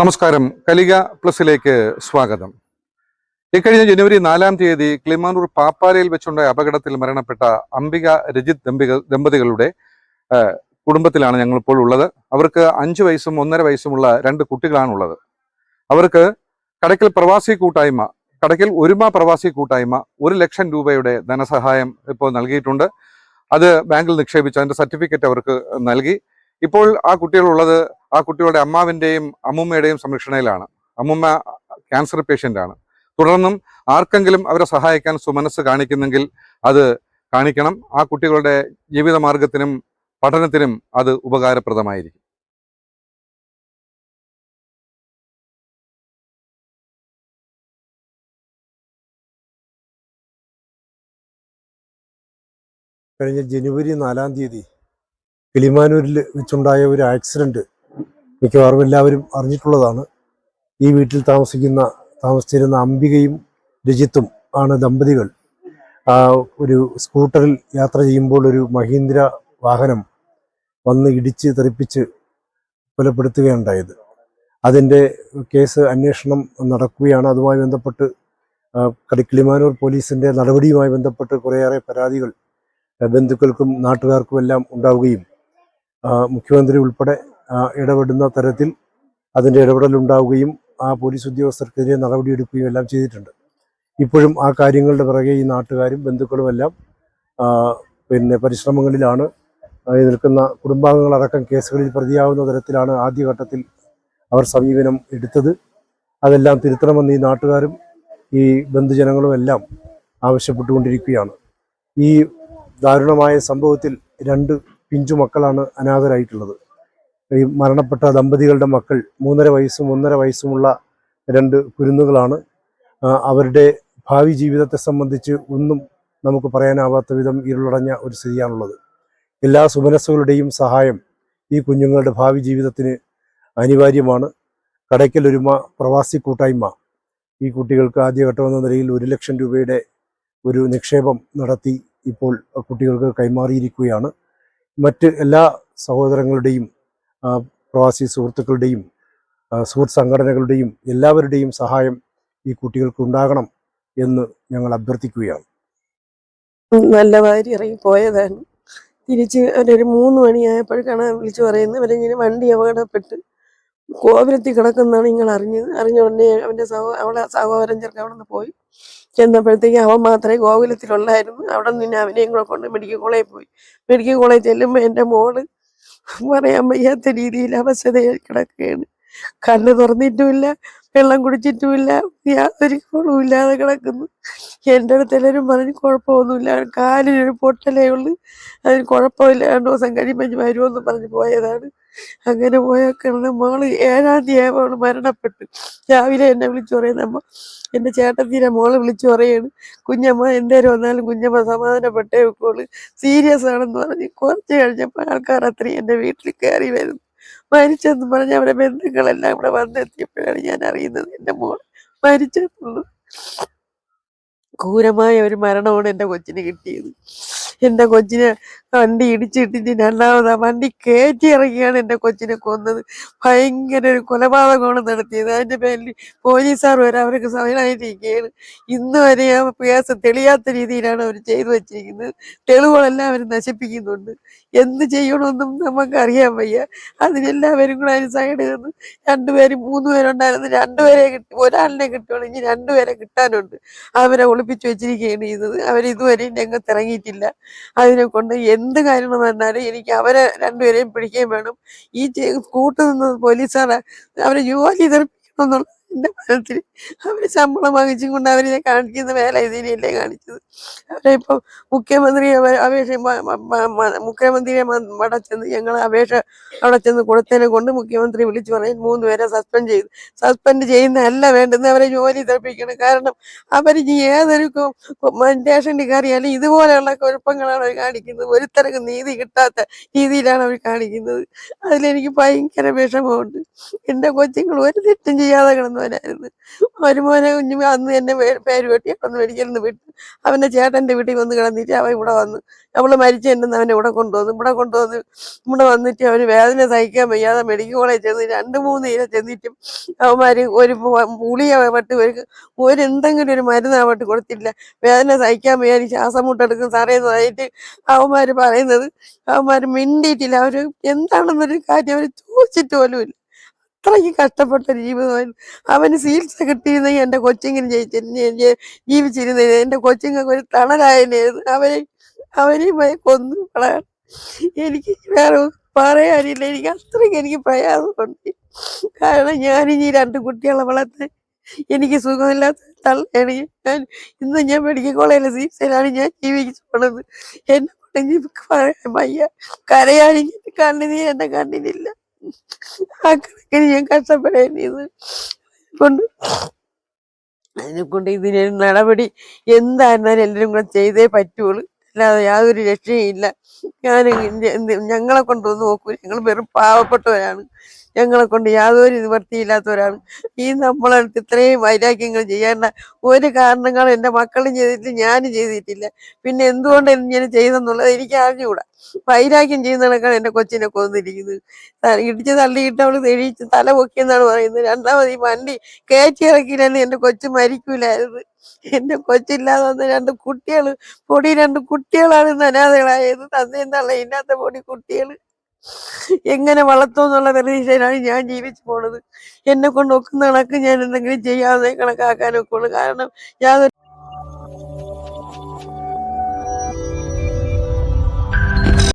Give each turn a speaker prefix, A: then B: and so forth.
A: നമസ്കാരം. കലിക പ്ലസിലേക്ക് സ്വാഗതം. ഇക്കഴിഞ്ഞ ജനുവരി നാലാം തീയതി ക്ലിമാനൂർ പാപ്പാലയിൽ വെച്ചുണ്ടായ അപകടത്തിൽ മരണപ്പെട്ട അംബിക രജിത് ദമ്പിക ദമ്പതികളുടെ കുടുംബത്തിലാണ് ഞങ്ങൾ ഇപ്പോൾ ഉള്ളത്. അവർക്ക് അഞ്ച് വയസ്സും ഒന്നര വയസ്സുമുള്ള രണ്ട് കുട്ടികളാണ് ഉള്ളത് അവർക്ക് കടക്കൽ പ്രവാസി കൂട്ടായ്മ കടക്കൽ ഒരുമ പ്രവാസി കൂട്ടായ്മ ഒരു ലക്ഷം രൂപയുടെ ധനസഹായം ഇപ്പോൾ നൽകിയിട്ടുണ്ട്. അത് ബാങ്കിൽ നിക്ഷേപിച്ച് അതിന്റെ സർട്ടിഫിക്കറ്റ് അവർക്ക് നൽകി. ഇപ്പോൾ ആ കുട്ടികളുള്ളത് ആ കുട്ടികളുടെ അമ്മാവിന്റെയും അമ്മൂമ്മയുടെയും സംരക്ഷണയിലാണ്. അമ്മൂമ്മ ക്യാൻസർ പേഷ്യന്റാണ് തുടർന്നും ആർക്കെങ്കിലും അവരെ സഹായിക്കാൻ സുമനസ് കാണിക്കുന്നെങ്കിൽ അത് കാണിക്കണം. ആ കുട്ടികളുടെ ജീവിതമാർഗത്തിനും പഠനത്തിനും അത് ഉപകാരപ്രദമായിരിക്കും.
B: കഴിഞ്ഞ ജനുവരി നാലാം തീയതി കിളിമാനൂരിൽ വെച്ചുണ്ടായ ഒരു ആക്സിഡന്റ് മിക്കവാറും എല്ലാവരും അറിഞ്ഞിട്ടുള്ളതാണ്. ഈ വീട്ടിൽ താമസിക്കുന്ന താമസിച്ചിരുന്ന അംബികയും രജിത്തും ആണ് ദമ്പതികൾ. ഒരു സ്കൂട്ടറിൽ യാത്ര ചെയ്യുമ്പോൾ ഒരു മഹീന്ദ്ര വാഹനം വന്ന് ഇടിച്ച് തെറിപ്പിച്ച് കൊലപ്പെടുത്തുകയുണ്ടായത്. അതിന്റെ കേസ് അന്വേഷണം നടക്കുകയാണ്. അതുമായി ബന്ധപ്പെട്ട് കളിക്കിളിമാനൂർ പോലീസിന്റെ നടപടിയുമായി ബന്ധപ്പെട്ട് കുറേയേറെ പരാതികൾ ബന്ധുക്കൾക്കും നാട്ടുകാർക്കും എല്ലാം ഉണ്ടാവുകയും മുഖ്യമന്ത്രി ഉൾപ്പെടെ ഇടപെടുന്ന തരത്തിൽ അതിന്റെ ഇടപെടൽ ഉണ്ടാവുകയും ആ പോലീസ് ഉദ്യോഗസ്ഥർക്കെതിരെ നടപടിയെടുക്കുകയും എല്ലാം ചെയ്തിട്ടുണ്ട്. ഇപ്പോഴും ആ കാര്യങ്ങളുടെ പിറകെ ഈ നാട്ടുകാരും ബന്ധുക്കളും എല്ലാം പിന്നെ പരിശ്രമങ്ങളിലാണ് നിൽക്കുന്ന കുടുംബാംഗങ്ങളടക്കം കേസുകളിൽ പ്രതിയാവുന്ന തരത്തിലാണ് ആദ്യഘട്ടത്തിൽ അവർ സമീപനം എടുത്തത്. അതെല്ലാം തിരുത്തണമെന്ന് ഈ നാട്ടുകാരും ഈ ബന്ധുജനങ്ങളും എല്ലാം ആവശ്യപ്പെട്ടുകൊണ്ടിരിക്കുകയാണ്. ഈ ദാരുണമായ സംഭവത്തിൽ രണ്ട് പിഞ്ചു മക്കളാണ് അനാഥരായിട്ടുള്ളത്. ഈ മരണപ്പെട്ട ദമ്പതികളുടെ മക്കൾ മൂന്നര വയസ്സും ഒന്നര വയസ്സുമുള്ള രണ്ട് കുരുന്നുകളാണ്. അവരുടെ ഭാവി ജീവിതത്തെ സംബന്ധിച്ച് ഒന്നും നമുക്ക് പറയാനാവാത്ത വിധം ഇരുളടഞ്ഞ ഒരു സ്ഥിതിയാണുള്ളത്. എല്ലാ സുമനസ്സുകളുടെയും സഹായം ഈ കുഞ്ഞുങ്ങളുടെ ഭാവി ജീവിതത്തിന് അനിവാര്യമാണ്. കടയ്ക്കലൊരുമ പ്രവാസി കൂട്ടായ്മ. ഈ കുട്ടികൾക്ക് ആദ്യഘട്ടം എന്ന നിലയിൽ ഒരു ലക്ഷം രൂപയുടെ ഒരു നിക്ഷേപം നടത്തി ഇപ്പോൾ കുട്ടികൾക്ക് കൈമാറിയിരിക്കുകയാണ്. മറ്റ് എല്ലാ സഹോദരങ്ങളുടെയും പ്രവാസി സുഹൃത്തുക്കളുടെയും സുഹൃത്ത് സംഘടനകളുടെയും എല്ലാവരുടെയും സഹായം ഈ കുട്ടികൾക്ക് ഉണ്ടാകണം എന്ന് ഞങ്ങൾ അഭ്യർത്ഥിക്കുകയാണ്.
C: നല്ല വാരി ഇറങ്ങി പോയതാണ്. തിരിച്ച് അവരൊരു മൂന്ന് മണിയായപ്പോഴേക്കാണ് വിളിച്ചു പറയുന്നത്. അവരിങ്ങനെ വണ്ടി അപകടപ്പെട്ട് കോവിലത്തിൽ കിടക്കുന്നതാണ് നിങ്ങൾ അറിഞ്ഞത്. അറിഞ്ഞ ഉടനെ അവന്റെ സഹോ അവളെ സഹോദരൻ ചെറുക്കൻ അവിടെ നിന്ന് പോയി. ചെന്നപ്പോഴത്തേക്ക് അവൻ മാത്രമേ ഗോകുലത്തിലുള്ളായിരുന്നു അവിടെ നിന്ന് അവനെയും കൂടെ കൊണ്ട് മെഡിക്കൽ കോളേജിൽ പോയി. മെഡിക്കൽ കോളേജിൽ ചെല്ലുമ്പോൾ എന്റെ മോൾ പറയാൻ വയ്യാത്ത രീതിയിൽ അവശതയിൽ കിടക്കുകയാണ്. കണ്ണ് തുറന്നിട്ടുമില്ല വെള്ളം കുടിച്ചിട്ടുമില്ല യാതൊരു കുളവും ഇല്ലാതെ കിടക്കുന്നു. എന്റെ അടുത്ത് എല്ലാവരും പറഞ്ഞു കുഴപ്പമൊന്നുമില്ല കാലിനൊരു പൊട്ടലേ ഉള്ളു. അതിന് കുഴപ്പമില്ല രണ്ടു ദിവസം കഴിയുമ്പോൾ വരുമെന്ന് പറഞ്ഞ് പോയതാണ്. അങ്ങനെ പോയേക്കാണ് മോൾ ഏഴാം തീയതി അവൾ മരണപ്പെട്ടു. രാവിലെ എന്നെ വിളിച്ചു പറയുന്നമ്മ എന്റെ ചേട്ടത്തിനെ മോൾ വിളിച്ചു പറയാണ്. കുഞ്ഞമ്മ എന്തേലും വന്നാലും കുഞ്ഞമ്മ സമാധാനപ്പെട്ടേ വെക്കോളൂ സീരിയസ് ആണെന്ന് പറഞ്ഞ് കുറച്ച് കഴിഞ്ഞപ്പോൾ ആൾക്കാർ അത്രയും എന്റെ വീട്ടിൽ കയറി വരുന്നു. മരിച്ചെന്ന് പറഞ്ഞ് അവരെ ബന്ധുക്കളെല്ലാം ഇവിടെ വന്നെത്തിയപ്പോഴാണ് ഞാൻ അറിയുന്നത് എന്റെ മോൾ മരിച്ചെന്നുള്ളത്. ക്രൂരമായ ഒരു മരണമാണ് എന്റെ കൊച്ചിന് കിട്ടിയത്. എന്റെ കൊച്ചിനെ വണ്ടി ഇടിച്ചിട്ടിട്ട് രണ്ടാമത് ആ വണ്ടി കയറ്റി ഇറങ്ങിയാണ് എന്റെ കൊച്ചിനെ കൊന്നത്. ഭയങ്കര ഒരു കൊലപാതകമാണ് നടത്തിയത്. അതിന്റെ പേരിൽ പോലീസുകാർ വരെ അവർക്ക് സമയമായിട്ടിരിക്കുകയാണ് ഇന്ന് വരെ ആ കേസ് തെളിയാത്ത രീതിയിലാണ് അവർ ചെയ്തു വച്ചിരിക്കുന്നത്. തെളിവുകളെല്ലാം അവർ നശിപ്പിക്കുന്നുണ്ട്. എന്ത് ചെയ്യണമെന്നും നമുക്ക് അറിയാൻ വയ്യ. അതിനെല്ലാവരും കൂടെ അതിന് സൈഡ് നിന്ന് രണ്ടുപേരും മൂന്നുപേരുണ്ടായിരുന്നു. രണ്ടുപേരെ കിട്ടി ഒരാളിനെ കിട്ടുകയാണെങ്കിൽ രണ്ടുപേരെ കിട്ടാനുണ്ട്. അവരെ ഒളിപ്പിച്ചു വെച്ചിരിക്കുകയാണ് ചെയ്തത്. അവർ ഇതുവരെയും രംഗത്ത് ഇറങ്ങിയിട്ടില്ല അതിനെ കൊണ്ട് എന്ത് കാര്യം വന്നാലും എനിക്ക് അവരെ രണ്ടുപേരെയും പിടിക്കുകയും വേണം. ഈ കൂട്ടു നിന്ന് പോലീസുകാരെ അവരെ ജോലി തെറിപ്പിക്കണം എന്നുള്ള എന്റെ മനസ്സിൽ അവർ ശമ്പളം വാങ്ങിച്ചും കൊണ്ട് അവരിനെ കാണിക്കുന്ന വേല ഇതിനെയല്ലേ കാണിച്ചത്? അവരെ ഇപ്പം മുഖ്യമന്ത്രിയെ അപേക്ഷ മുഖ്യമന്ത്രിയെ അവിടെ ചെന്ന് ഞങ്ങൾ അപേക്ഷ അവിടെ ചെന്ന് കൊടുത്തതിനെ കൊണ്ട് മുഖ്യമന്ത്രി വിളിച്ചു പറയും മൂന്ന് പേരെ സസ്പെൻഡ് ചെയ്തു സസ്പെൻഡ് ചെയ്യുന്നതല്ല വേണ്ടെന്ന് അവരെ ജോലി തെറിപ്പിക്കണം. കാരണം അവർ ഏതൊരു സ്റ്റേഷനിൽ കയറിയാലും ഇതുപോലെയുള്ള കുഴപ്പങ്ങളാണ് അവർ കാണിക്കുന്നത്. ഒരുത്തരക്ക് നീതി കിട്ടാത്ത രീതിയിലാണ് അവർ കാണിക്കുന്നത്. അതിലെനിക്ക് ഭയങ്കര വിഷമമുണ്ട്. എന്റെ കൊച്ചുങ്ങൾ ഒരു തെറ്റും ചെയ്യാതെ കിടന്നു കൊണ്ടുപോകാനായിരുന്നു മരുമോനെ കുഞ്ഞു അന്ന് എന്നെ പേര് വെട്ടി അന്ന് മെഡിക്കലിൽ നിന്ന് വിട്ടു അവന്റെ ചേട്ടന്റെ വീട്ടിൽ വന്ന് കിടന്നിട്ട് അവൻ ഇവിടെ വന്നു അവൾ മരിച്ച എന്നെ അവനെ ഇവിടെ കൊണ്ടുവന്നു. ഇവിടെ കൊണ്ടുവന്ന് ഇവിടെ വന്നിട്ട് അവന് വേദന സഹിക്കാൻ വയ്യാതെ മെഡിക്കൽ കോളേജ് ചെന്ന് രണ്ട് മൂന്ന് ഇര ചെന്നിട്ടും അവന്മാർ ഒരു പുളിയ പട്ട് ഒരു ഒരു എന്തെങ്കിലും ഒരു മരുന്ന് അവട്ട് കൊടുത്തില്ല. വേദന സഹിക്കാൻ വയ്യാതെ ശ്വാസം മുട്ടെടുക്കും. സാറേന്ന് പറഞ്ഞിട്ട് അവന്മാർ പറയുന്നത് അവന്മാർ മിണ്ടിയിട്ടില്ല. അവർ എന്താണെന്നൊരു കാര്യം അവർ ചോദിച്ചിട്ട് പോലും ഇല്ല. അത്രയ്ക്ക് കഷ്ടപ്പെട്ട ജീവിതമായിരുന്നു അവന് ചികിത്സ കിട്ടിയിരുന്നെങ്കിൽ എന്റെ കൊച്ചിങ്ങനെ ജയിച്ചിരുന്ന ജീവിച്ചിരുന്നതിന് എന്റെ കൊച്ചിങ്ങൾക്ക് ഒരു തണലായിരുന്നു അവനെ അവരെയും പോയി കൊന്നു കളയാൻ. എനിക്ക് വേറെ പറയാനില്ല. എനിക്ക് അത്രയ്ക്ക് എനിക്ക് പ്രയാസമുണ്ട്. കാരണം ഞാനിനി രണ്ട് കുട്ടികളെ വളർത്താൻ എനിക്ക് സുഖമില്ലാത്ത തള്ളയാണ്. ഞാൻ ഇന്ന് ഞാൻ മെഡിക്കൽ കോളേജിലെ ചികിത്സയിലാണ് ഞാൻ ജീവിച്ചു പോണത് എന്നെ കൊണ്ട് പറയാൻ വയ്യ. കരയാണെങ്കിൽ കണ്ണിന് എന്റെ കണ്ണിനില്ല. ആ ഞാൻ കഷ്ടപ്പെടേണ്ടത് കൊണ്ട് അതിനെ കൊണ്ട് ഇതിനൊരു നടപടി എന്തായിരുന്നാലും എല്ലാവരും കൂടെ ചെയ്തേ പറ്റുള്ളൂ. അല്ലാതെ യാതൊരു രക്ഷയും ഞാൻ ഞങ്ങളെ കൊണ്ടൊന്നും നോക്കൂ. ഞങ്ങൾ വെറും പാവപ്പെട്ടവരാണ്. ഞങ്ങളെ കൊണ്ട് യാതൊരു നിവർത്തിയില്ലാത്തവരാണ് ഈ നമ്മളടുത്ത് ഇത്രയും വൈരാഗ്യങ്ങൾ ചെയ്യേണ്ട ഒരു കാരണങ്ങളും എന്റെ മക്കളും ചെയ്തിട്ടില്ല ഞാനും ചെയ്തിട്ടില്ല. പിന്നെ എന്തുകൊണ്ട് ഇങ്ങനെ ചെയ്തെന്നുള്ളത് എനിക്ക് അറിഞ്ഞുകൂടാ. വൈരാഗ്യം ചെയ്യുന്ന കണക്കാണ് എന്റെ കൊച്ചിനെ കൊന്നിരിക്കുന്നത് ഇടിച്ച് തള്ളിയിട്ട് അവൾ തെളിയിച്ച് തല പൊക്കിയെന്നാണ് പറയുന്നത്. രണ്ടാമത് ഈ വണ്ടി കയറ്റി ഇറക്കിയില്ലെങ്കിൽ എന്റെ കൊച്ചു മരിക്കൂലായിരുന്നു. എന്റെ കൊച്ചില്ലാതെ വന്ന രണ്ട് കുട്ടികൾ പൊടി രണ്ട് കുട്ടികളാണ് ഇന്ന് അനാഥകളായത്. തന്നെയും തള്ള ഇല്ലാത്ത പൊടി കുട്ടികൾ എങ്ങനെ വളർത്തുമെന്നുള്ള പ്രതീക്ഷയിലാണ് ഞാൻ ജീവിച്ചു പോണത്. എന്നെ കൊണ്ട് ഒക്കുന്ന കണക്ക് ഞാൻ എന്തെങ്കിലും ചെയ്യാതെ കണക്കാക്കാനൊക്കെ ഉള്ളു. കാരണം യാതൊരു